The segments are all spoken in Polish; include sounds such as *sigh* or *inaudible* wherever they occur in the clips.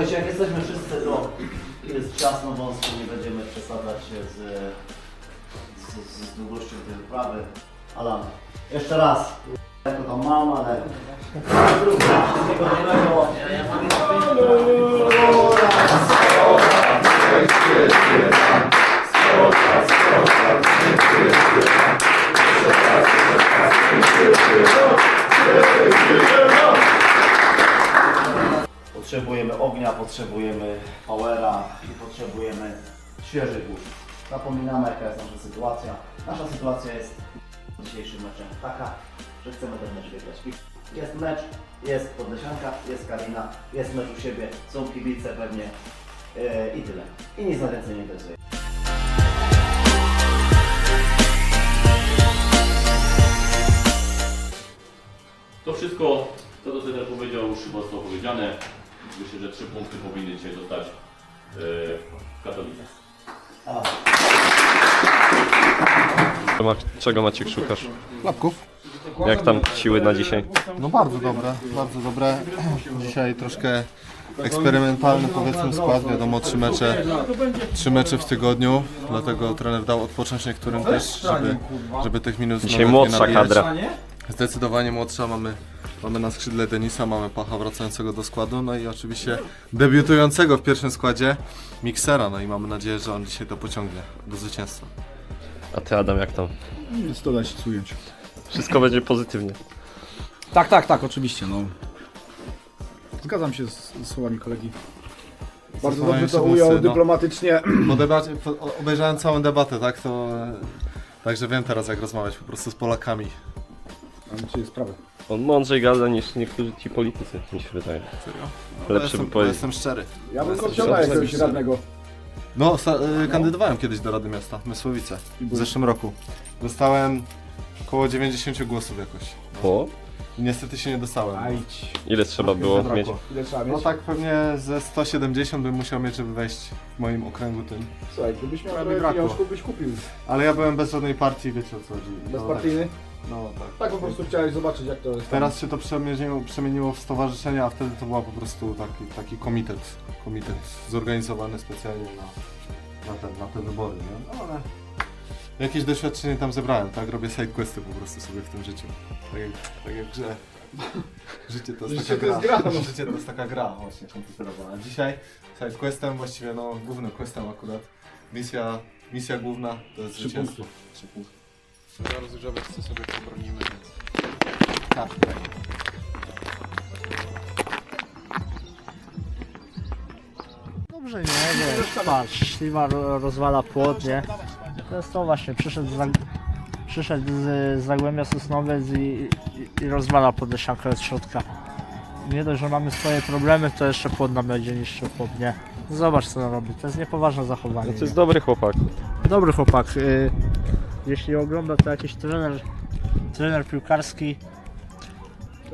Słuchajcie, jak jesteśmy wszyscy, to jest ciasno, wąsko, nie będziemy przesadzać się z, z, z długością tej wyprawy. Alan, jeszcze raz. Jako to mam, ale... potrzebujemy powera i potrzebujemy świeżych głów. Zapominamy jaka jest nasza sytuacja. Nasza sytuacja jest dzisiejszym meczem taka, że chcemy ten mecz wygrać. Jest mecz, jest Podlesianka, jest Karina, jest mecz u siebie, są kibice pewnie yy, i tyle. I nic na więcej nie interesuje. To wszystko, co do trener powiedział, już zostało powiedziane. Myślę, że trzy punkty powinny dzisiaj dostać yy, Katowice. A, Ma- Czego Maciek szukasz? Klapków? Jak tam siły na dzisiaj? No bardzo dobre, bardzo dobre. *clears throat* Dzisiaj troszkę eksperymentalny powiedzmy skład, wiadomo trzy mecze, trzy mecze w tygodniu, dlatego trener dał odpocząć niektórym też, żeby, żeby tych minut Dzisiaj nawet nie młodsza nabijać. kadra. Zdecydowanie młodsza, mamy, mamy na skrzydle Denisa, mamy Pacha wracającego do składu, no i oczywiście debiutującego w pierwszym składzie Miksera, no i mamy nadzieję, że on dzisiaj to pociągnie do zwycięstwa. A ty Adam jak tam? Nic to da się ująć. Wszystko będzie pozytywnie. Tak, tak, tak, oczywiście, no. Zgadzam się z, z słowami kolegi. Bardzo Zastanawiam dobrze to ujął no. dyplomatycznie. Po debacie, po, obejrzałem całą debatę, tak, to... Także wiem teraz jak rozmawiać po prostu z Polakami. Mam dzisiaj sprawę. On mądrzej gada niż niektórzy ci politycy, mi się wydaje. Serio? Lepszy No, jestem, wypowiedź. jestem szczery. Ja bym go wziął na jakiegoś radnego. No, sta- y, kandydowałem kiedyś do Rady Miasta, Mysłowice, w zeszłym roku. Dostałem około 90 głosów jakoś. O, I niestety się nie dostałem. Ajdź. ile trzeba było Zabrakło. mieć? Ile trzeba mieć? No tak pewnie ze 170 bym musiał mieć, żeby wejść w moim okręgu tym. Słuchaj, gdybyś miał Prawie trochę brakło. pieniążków, byś kupił. Ale ja byłem bez żadnej partii, wiecie o co chodzi. No, Bezpartyjny? No tak. Tak po prostu chciałeś zobaczyć jak to jest. Teraz się to przemieniło, przemieniło w stowarzyszenie, a wtedy to była po prostu taki, taki komitet, komitet zorganizowany specjalnie na, na, te, na te wybory, nie? No ale jakieś doświadczenie tam zebrałem, tak? Robię sidequesty po prostu sobie w tym życiu. Tak jak, tak jak grze. *laughs* Życie to jest Życie taka to jest gra. gra, no. Życie to jest taka gra właśnie komputerowa. A dzisiaj sidequestem, właściwie no głównym questem akurat, misja, misja główna to jest Trzy zwycięstwo. punkty. Trzy punkty. Za rozgrzeweczce sobie pobronimy, więc... Tak, Dobrze, nie, nie, patrz, śliwa ro- rozwala płot, nie? To jest to właśnie, przyszedł z, Zag- przyszedł z Zagłębia Sosnowiec i, i, i rozwala podlesiankę od środka. Nie dość, że mamy swoje problemy, to jeszcze płot nam będzie niszczył chłop, nie? Zobacz co on robi, to jest niepoważne zachowanie. To jest nie? dobry chłopak. Dobry chłopak, y, jeśli ogląda to jakiś trener, trener piłkarski,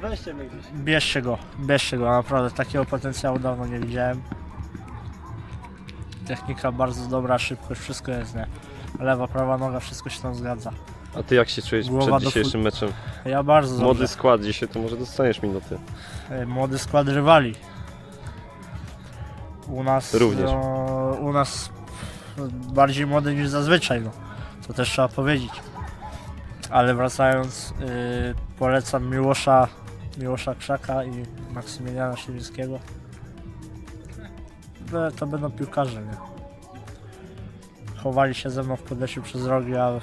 Weźcie mnie gdzieś. Bierzcie go, bierzcie go, naprawdę takiego potencjału dawno nie widziałem. Technika bardzo dobra, szybkość, wszystko jest, nie? Lewa, prawa noga, wszystko się tam zgadza. A ty jak się czujesz Głowa przed dzisiejszym meczem? Ja bardzo Młody dobrze. skład dzisiaj, to może dostaniesz minuty. E, Młody skład rywali. U nas, Również. No, u nas bardziej młody niż zazwyczaj, no. To też trzeba powiedzieć. Ale wracając, y, polecam Miłosza, Miłosza Krzaka i Maksymiliana Siewickiego. To będą piłkarze, nie? Chowali się ze mną w podlesiu przez rogi, a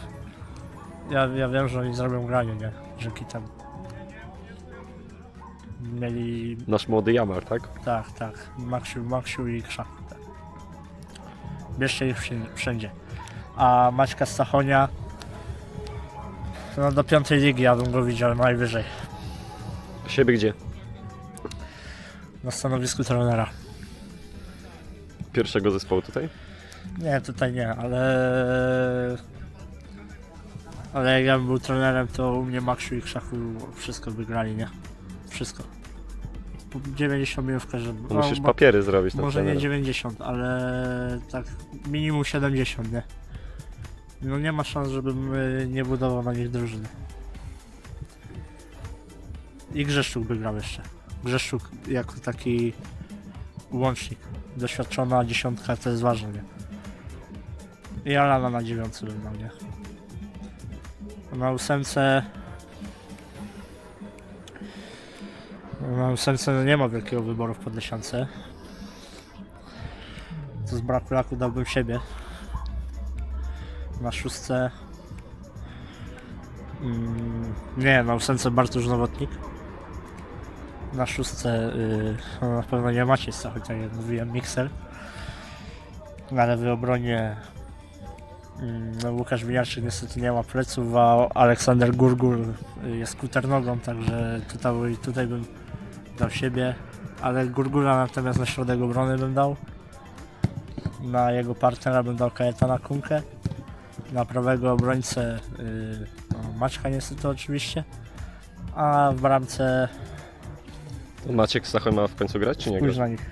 ja, ja wiem, że oni zrobią granie, nie? Dzięki temu. Mieli Nasz młody Jamar, tak? tak, tak. Maksiu, Maksiu i Krzak. Tak. Bierzcie ich wszędzie. A Maćka Stachonia no do piątej ligi ja bym go widział najwyżej. Siebie gdzie? Na stanowisku trenera. Pierwszego zespołu tutaj? Nie, tutaj nie, ale... Ale jak ja bym był trenerem, to u mnie Maksiu i Krzaku wszystko wygrali, nie? Wszystko. Po 90 minut w każdym... No musisz bo- papiery zrobić na Może nie trenera. 90, ale tak minimum 70, nie? No nie ma szans, żebym y, nie budował na nich drużyny. I Grzeszczuk by grał jeszcze. Grzeszczuk jako taki łącznik. Doświadczona dziesiątka to jest ważne, nie? I Alana na dziewiątce bym dał, nie? Na ósemce... Na ósemce nie ma wielkiego wyboru w podlesiance. To z braku laku dałbym siebie. Na szóstce... Mm, nie, na ósemce Bartosz Nowotnik. Na szóstce y, no na pewno nie macie Stachol, tak jak mówiłem, Mixer. Na lewej obronie mm, no, Łukasz Winiarczyk niestety nie ma pleców, a Aleksander Gurgul jest kuternogą, także tutaj, tutaj bym dał siebie, ale Gurgula natomiast na środek obrony bym dał. Na jego partnera bym dał Kajetana Kunkę. Na prawego obrońcę y, no, Maćka niestety oczywiście. A w bramce To Maciek Stachoj ma w końcu grać, czy nie gra? na nich.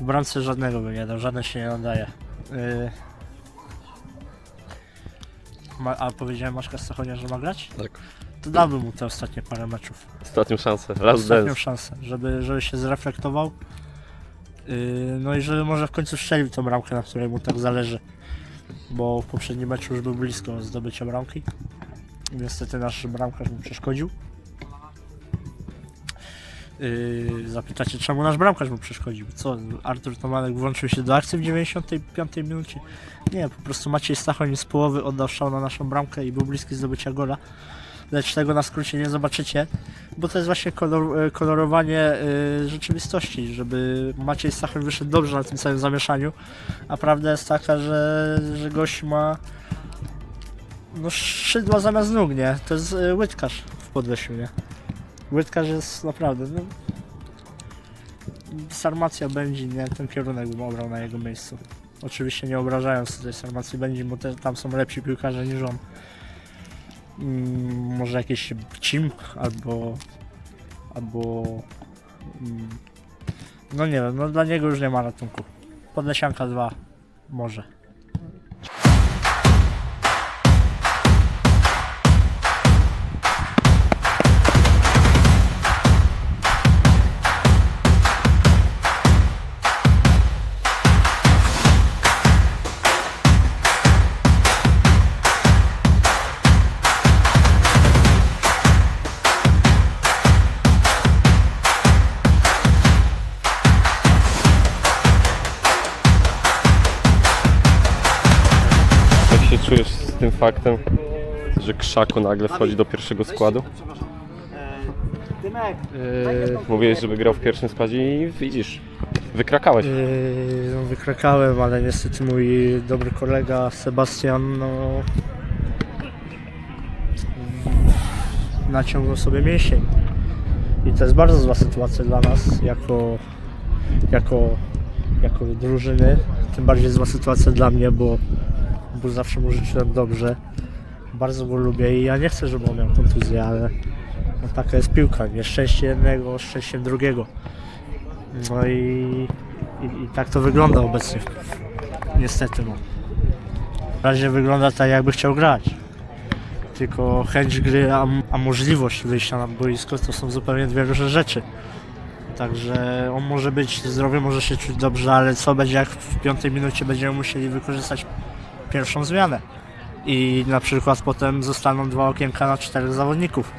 W bramce żadnego bym nie dał, żaden się nie nadaje. Ma, a powiedziałem Maszka Stachonia, że ma grać? Tak. To dałbym mu te ostatnie parę meczów. Ostatnią szansę. Last Ostatnią dance. szansę, żeby, żeby się zreflektował. Yy, no i żeby może w końcu strzelił tą bramkę, na której mu tak zależy. Bo w poprzednim meczu już był blisko zdobycia bramki. Niestety nasz bramkarz mu przeszkodził. Yy, zapytacie, czemu nasz bramkarz mu przeszkodził? Co, Artur Tomanek włączył się do akcji w 95 minucie? Nie, po prostu Maciej Stachoń z połowy oddał strzał na naszą bramkę i był bliski zdobycia gola. Lecz tego na skrócie nie zobaczycie, bo to jest właśnie kolor, e, kolorowanie y, rzeczywistości, żeby Maciej Stachoń wyszedł dobrze na tym całym zamieszaniu, a prawda jest taka, że, że gość ma no szydła zamiast nóg, nie? To jest y, łydkarz w podwesiu, nie? Łydkarz jest naprawdę, no... Sarmacja będzie, nie? Ten kierunek bym obrał na jego miejscu. Oczywiście nie obrażając tutaj Sarmacji będzie, bo te, tam są lepsi piłkarze niż on. Mm, może jakiś Cim albo... albo... Mm, no nie wiem, no dla niego już nie ma ratunku. Podlesianka 2 może. Faktem, że Krzaku nagle wchodzi do pierwszego składu? Yy, Mówiłeś, żeby grał w pierwszym składzie i widzisz, wykrakałeś. Yy, no, wykrakałem, ale niestety mój dobry kolega Sebastian no, naciągnął sobie mięsień. I to jest bardzo zła sytuacja dla nas jako, jako, jako drużyny. Tym bardziej zła sytuacja dla mnie, bo, bo zawsze mu życzyłem dobrze. Bardzo go lubię i ja nie chcę, żeby on miał kontuzję, ale no, taka jest piłka. Nieszczęście jednego, szczęściem drugiego. No i, i, i tak to wygląda obecnie. Niestety no. Na razie wygląda tak jakby chciał grać. Tylko chęć gry, a, a możliwość wyjścia na boisko to są zupełnie dwie różne rzeczy. Także on może być zdrowy, może się czuć dobrze, ale co będzie jak w piątej minucie będziemy musieli wykorzystać pierwszą zmianę. I na przykład potem zostaną dwa okienka na czterech zawodników.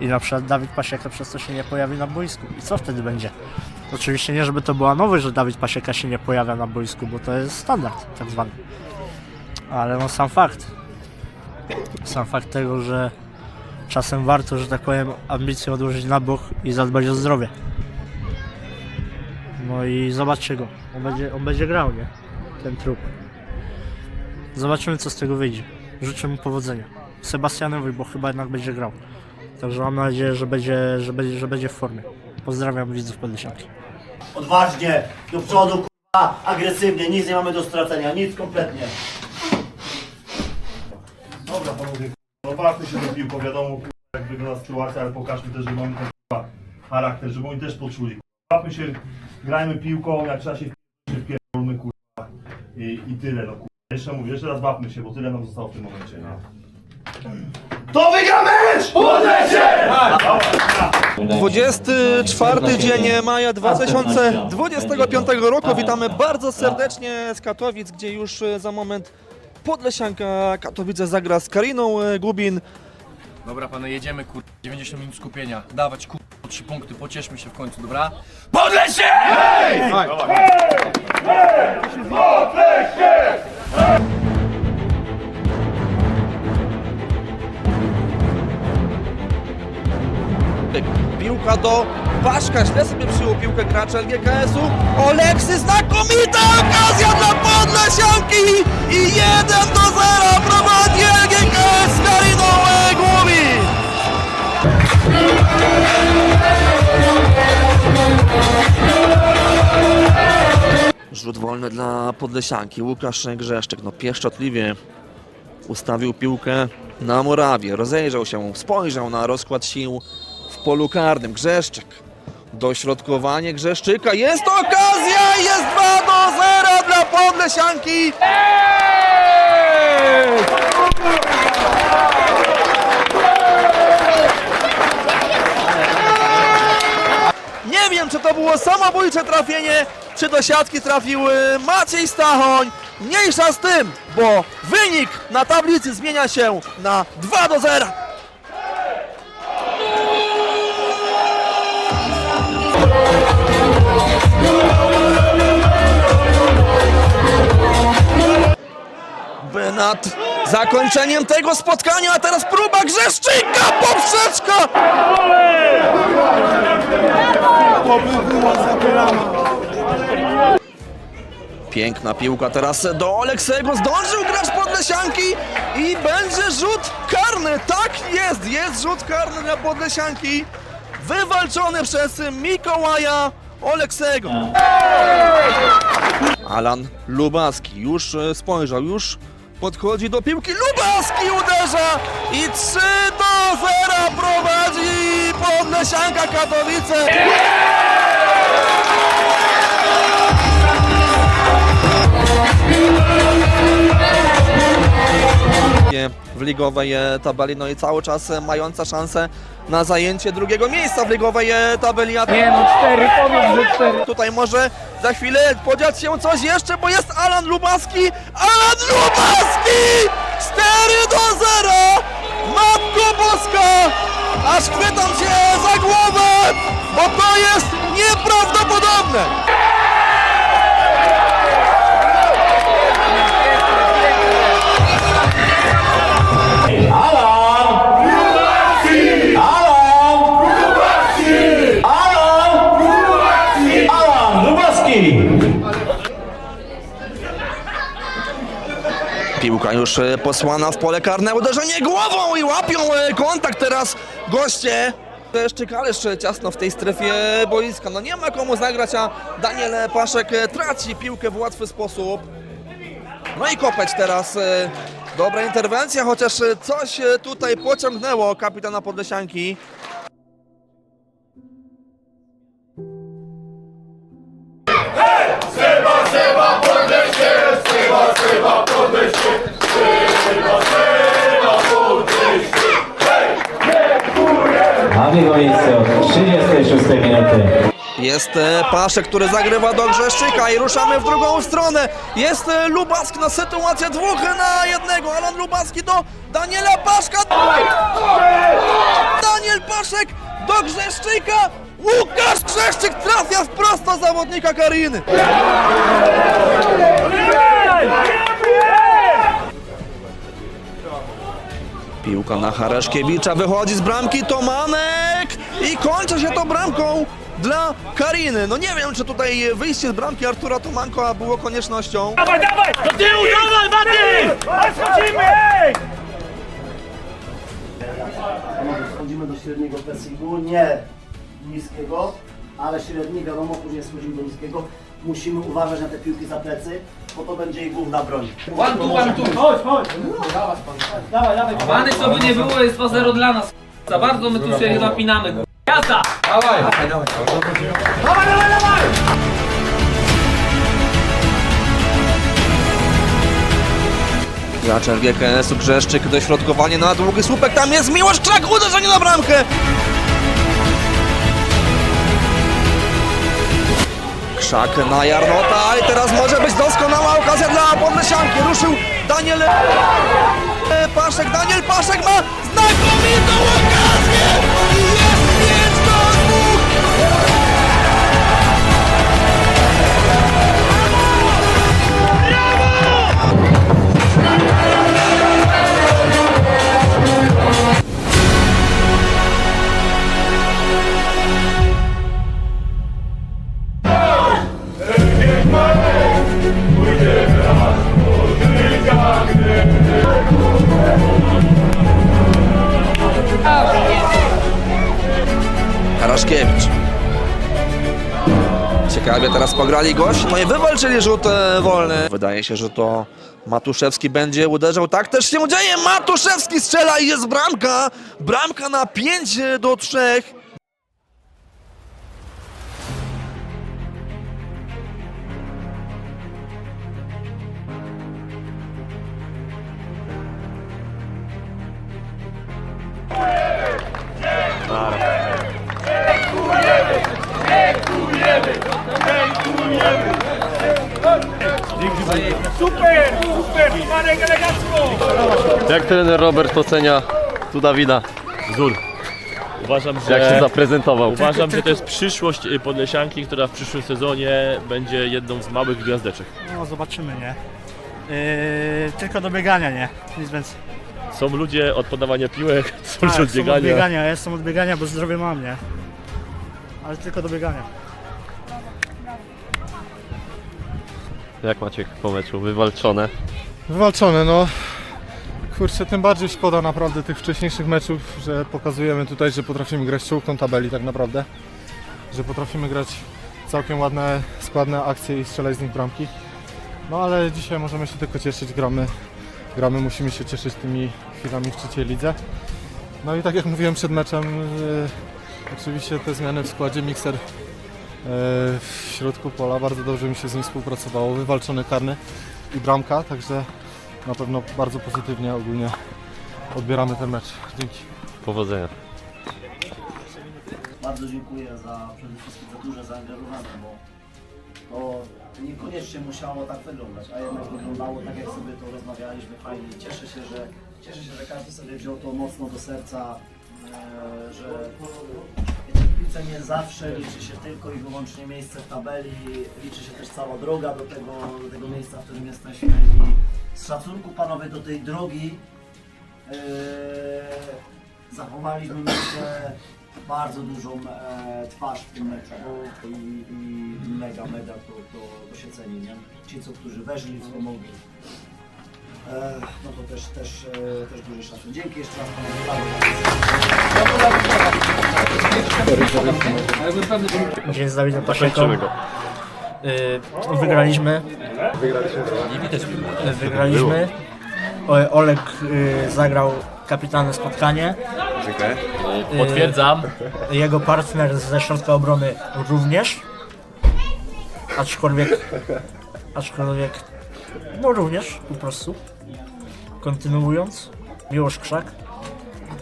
I na przykład Dawid Pasieka przez to się nie pojawi na boisku. I co wtedy będzie? Oczywiście nie, żeby to była nowość, że Dawid Pasieka się nie pojawia na boisku, bo to jest standard tak zwany. Ale no sam fakt. Sam fakt tego, że czasem warto, że tak powiem, ambicje odłożyć na bok i zadbać o zdrowie. No i zobaczcie go. On będzie, on będzie grał, nie? Ten trup. Zobaczymy, co z tego wyjdzie. Życzę mu powodzenia. Sebastianowi, bo chyba jednak będzie grał. Także mam nadzieję, że będzie, że będzie, że będzie w formie. Pozdrawiam widzów Podlesianki. Odważnie, do przodu, kurwa, agresywnie, nic nie mamy do stracenia, nic kompletnie. Dobra panowie, no bawmy się do piłką, wiadomo jak wygląda sytuacja, ale pokażmy też, że mamy ten kurwa, charakter, żeby oni też poczuli. Bawmy się, grajmy piłką, jak trzeba się wpierdolmy kurwa i, i tyle no kurwa. Jeszcze mówię, jeszcze raz bawmy się, bo tyle nam zostało w tym momencie. No. To wygramy! 24 dzień maja 2025 roku. Witamy bardzo serdecznie z Katowic, gdzie już e, za moment Podlesianka Katowice zagra z Kariną e, Gubin. Dobra panu, jedziemy kur... 90 minut skupienia. Dawać kur... 3 punkty, pocieszmy się w końcu, dobra? Piłka do Paszka, źle sobie przyjął piłkę gracz LGKS-u. Oleksy, znakomita okazja dla Podlesianki i 1 do 0 prowadzi LGKS z Kariną Rzut wolny dla Podlesianki. Łukasz Grzeszczyk, no pieszczotliwie ustawił piłkę na murawie. Rozejrzał się, spojrzał na rozkład sił w polu karnym. Grzeszczyk. Dośrodkowanie Grzeszczyka. Jest okazja! Jest 2 do 0 dla Podlesianki! Nie wiem, czy to było samobójcze trafienie, czy do siatki trafił y, Maciej Stachoń. Mniejsza z tym, bo wynik na tablicy zmienia się na 2 do 0. By nad zakończeniem tego spotkania, a teraz próba Grzeszczyka, poprzeczka! Piękna piłka teraz do Oleksego. Zdążył grać Podlesianki i będzie rzut karny. Tak jest, jest rzut karny dla Podlesianki. Wywalczony przez Mikołaja Oleksego. Alan Lubaski już e, spojrzał, już podchodzi do piłki. Lubaski uderza i 3 do 0 prowadzi Podlesianka Katowice. W ligowej e, tabeli, no i cały czas e, mająca szansę na zajęcie drugiego miejsca w ligowej e, tabeli. Nie no, cztery, powiem, że cztery. tutaj może za chwilę podziać się coś jeszcze, bo jest Alan Lubaski. Alan Lubaski! 4 do 0! Matko Boska! Aż chwytam się za głowę, bo to jest nieprawdopodobne! Już e, posłana w pole karne, uderzenie głową i łapią e, kontakt teraz goście. Szczykal jeszcze ciasno w tej strefie boiska, no nie ma komu zagrać, a Daniel Paszek e, traci piłkę w łatwy sposób. No i kopeć teraz. e, Dobra interwencja, chociaż e, coś e, tutaj pociągnęło kapitana Podlesianki. A w jego miejsce od 36 minuty Jest e, Paszek, który zagrywa do Grzeszczyka i ruszamy w drugą stronę. Jest e, Lubaski na sytuację dwóch na jednego. Alan Lubaski do Daniela Paszka. Daniel Paszek do Grzeszczyka. Łukasz Grzeszczyk trafia wprost do zawodnika Kariny. Piłka na Haraszkiewicza, wychodzi z bramki Tomanek i kończy się to bramką dla Kariny. No nie wiem, czy tutaj wyjście z bramki Artura Tomanko było koniecznością. Panowie, Wchodzimy do średniego pressingu, nie niskiego, ale średni, wiadomo, później schodzimy do niskiego. Musimy uważać na te piłki za plecy, bo to będzie ich główna broń. One tu, one tu. Chodź, chodź. Dawaj, dawaj. Pany, co by nie było, jest 2-0 dla nas. Za bardzo my tu się napinamy. Jazda! Gracz GKS-u Grzeszczyk, dośrodkowanie na długi słupek, tam jest Miłosz Krzak, uderzenie na bramkę! Krzak na Jarnota i teraz może być doskonała okazja dla Podlesianki. Ruszył Daniel Paszek, Daniel Paszek ma znakomitą okazję pograli gość, no i wywalczyli rzut e, wolny. Wydaje się, że to Matuszewski będzie uderzał. Tak też się dzieje. Matuszewski strzela i jest bramka. Bramka na 5 do 3. Robert ocenia tu Dawida? Wzór. Uważam, Jak się że, zaprezentował? uważam, że to jest przyszłość y, Podlesianki, która w przyszłym sezonie będzie jedną z małych gwiazdeczek. No zobaczymy, nie? Yy, tylko do biegania, nie? Nic więcej. Są ludzie od podawania piłek, *laughs* są ludzie Tak, od są od biegania. biegania, ja jestem od biegania, bo zdrowie mam, nie? Ale tylko do biegania. Jak Maciek po meczu? Wywalczone. Wywalczone, no. Kurczę, tym bardziej szkoda naprawdę tych wcześniejszych meczów, że pokazujemy tutaj, że potrafimy grać czołką tabeli tak naprawdę. Że potrafimy grać całkiem ładne, składne akcje i strzelać z nich bramki. No ale dzisiaj możemy się tylko cieszyć, gramy, gramy musimy się cieszyć tymi chwilami w trzeciej lidze. No i tak jak mówiłem przed meczem, e, oczywiście te zmiany w składzie, mikser e, w środku pola, bardzo dobrze mi się z nim współpracowało, wywalczony karny i bramka, także na pewno bardzo pozytywnie ogólnie odbieramy ten mecz. Dzięki. Powodzenia. Bardzo dziękuję za przede wszystkim za duże zaangażowanie, bo to niekoniecznie musiało tak wyglądać, a jednak wyglądało tak jak sobie to rozmawialiśmy fajnie. Cieszę się, że cieszę się, że każdy sobie wziął to mocno do serca, e, że w piłce nie zawsze liczy się tylko i wyłącznie miejsce w tabeli, liczy się też cała droga do tego, do tego miejsca, w którym jesteśmy i z szacunku panowie do tej drogi e, zachowaliśmy myślę bardzo dużą e, twarz w tym meczu i, i mega, mega to, to, to się ceni, nie? Ci, co, którzy weszli, wspomogli. E, no to też, też, e, też duży szacunek. Dzięki jeszcze raz panu Dzień z Dawidem Paszeką. Kończymy go. Y, wygraliśmy. Wygraliśmy. O- Olek y, zagrał kapitalne spotkanie. Y, Potwierdzam. Jego partner ze środka obrony również. Aczkolwiek. Aczkolwiek. No również po prostu. Kontynuując. Miłosz Krzak.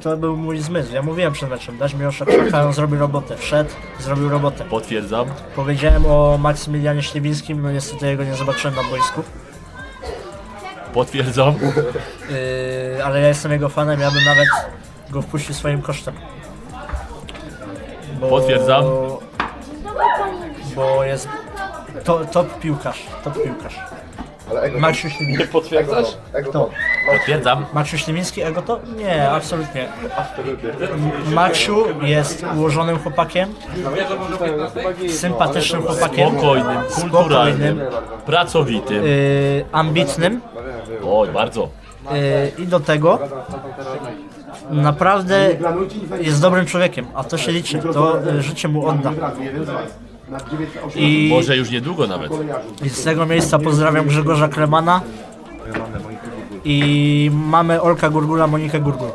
To był mój zmysł. Ja mówiłem przed meczem, dać Miłosza Krzaka, on zrobi robotę. Wszedł, zrobił robotę. Potwierdzam. Powiedziałem o Maksymilianie Śliwińskim, no niestety jego nie zobaczyłem na boisku. Potwierdzam. *laughs* Yy, ale ja jestem jego fanem, ja bym nawet go wpuścił swoim kosztem. Bo, Potwierdzam. Bo jest to, top piłkarz, top piłkarz. Maksiu Śliwiński. Potwierdzasz? Kto? Potwierdzam. Maksiu Śliwiński, ego to? Nie, absolutnie. M- Maksiu jest ułożonym chłopakiem, sympatycznym chłopakiem, Spokojnym, kulturalnym, pracowitym. yy, ambitnym. Oj, bardzo. Yy, i do tego naprawdę jest dobrym człowiekiem, a to się liczy, to y, życie mu odda. I, Może już niedługo nawet. I z tego miejsca pozdrawiam Grzegorza Klemana i mamy Olka Gurgula, Monikę Gurgul.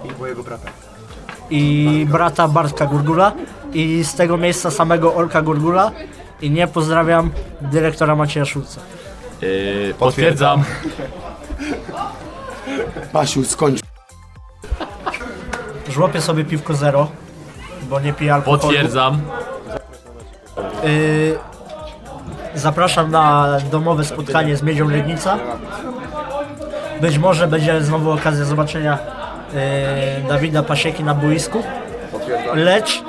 I brata Bartka Gurgula i z tego miejsca samego Olka Gurgula i nie pozdrawiam dyrektora Macieja Szulca. Yy, potwierdzam. *laughs* Basiu, skończ. Żłopię sobie piwko zero, bo nie piję alkoholu. Potwierdzam. Y, zapraszam na domowe spotkanie z Miedzią Legnica. Być może będzie znowu okazja zobaczenia y, Dawida Pasieki na boisku. Lecz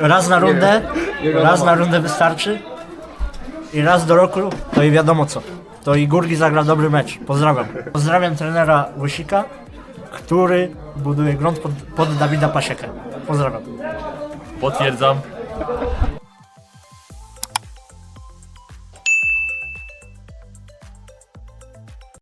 raz na rundę, raz na rundę wystarczy. I raz do roku to i wiadomo co. To i Gurgi zagra dobry mecz. Pozdrawiam. Pozdrawiam trenera Łysika, który buduje grunt pod, pod Dawida Pasiekę. Pozdrawiam. Potwierdzam.